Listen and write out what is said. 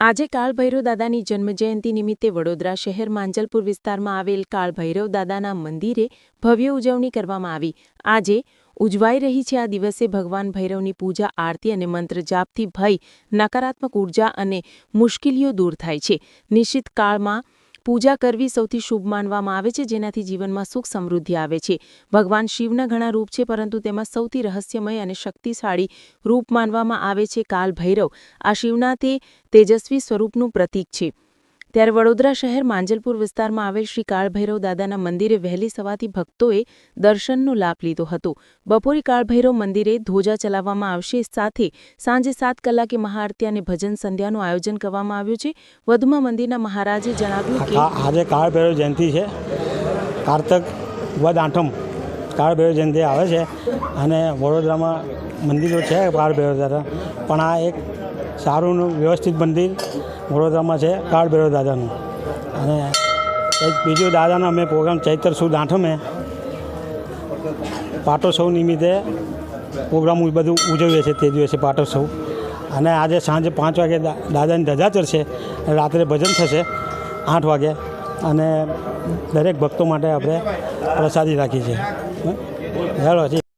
આજે કાળભૈરવ દાદાની જન્મજયંતિ નિમિત્તે વડોદરા શહેર માંજલપુર વિસ્તારમાં આવેલ કાળભૈરવ દાદાના મંદિરે ભવ્ય ઉજવણી કરવામાં આવી. આજે ઉજવાઈ રહી છે આ દિવસે ભગવાન ભૈરવની પૂજા, આરતી અને મંત્ર જાપથી ભય, નકારાત્મક ઊર્જા અને મુશ્કેલીઓ દૂર થાય છે. નિશ્ચિત કાળમાં પૂજા કરવી સૌથી શુભ માનવામાં આવે છે, જેનાથી જીવનમાં સુખ સમૃદ્ધિ આવે છે. ભગવાન શિવના ઘણા રૂપ છે, પરંતુ તેમાં સૌથી રહસ્યમય અને શક્તિશાળી રૂપ માનવામાં આવે છે કાલ ભૈરવ આ શિવના તે તેજસ્વી સ્વરૂપનું પ્રતીક છે. ત્યારે વડોદરા શહેર માંજલપુર વિસ્તારમાં આવેલ શ્રી કાળભૈરવ દાદાના મંદિરે વહેલી સવારથી ભક્તોએ દર્શનનો લાભ લીધો હતો. બપોરે કાળભૈરવ મંદિરે ધ્વજા ચલાવવામાં આવશે. સાથે સાંજે સાત કલાકે મહાઆરતી અને ભજન સંધ્યાનું આયોજન કરવામાં આવ્યું છે. વધુમાં મંદિરના મહારાજે જણાવ્યું કે આજે કાળભૈરવ જયંતિ છે. કારતક વદ આઠમ કાળભૈરવ જયંતિ આવે છે અને વડોદરામાં મંદિરો છે કાળભૈરવ દાદા. પણ આ એક સારું વ્યવસ્થિત મંદિર વડોદરામાં છે કાળ દાદાનું. અને એક બીજું દાદાના અમે પ્રોગ્રામ ચૈત્ર સુદ આઠમે પાટોત્સવ નિમિત્તે પ્રોગ્રામ બધું ઉજવીએ છીએ તે દિવસે પાટોત્સવ. અને આજે સાંજે પાંચ વાગે દાદાની ધજા અને રાત્રે ભજન થશે આઠ વાગે. અને દરેક ભક્તો માટે આપણે પ્રસાદી રાખી છે. હેલો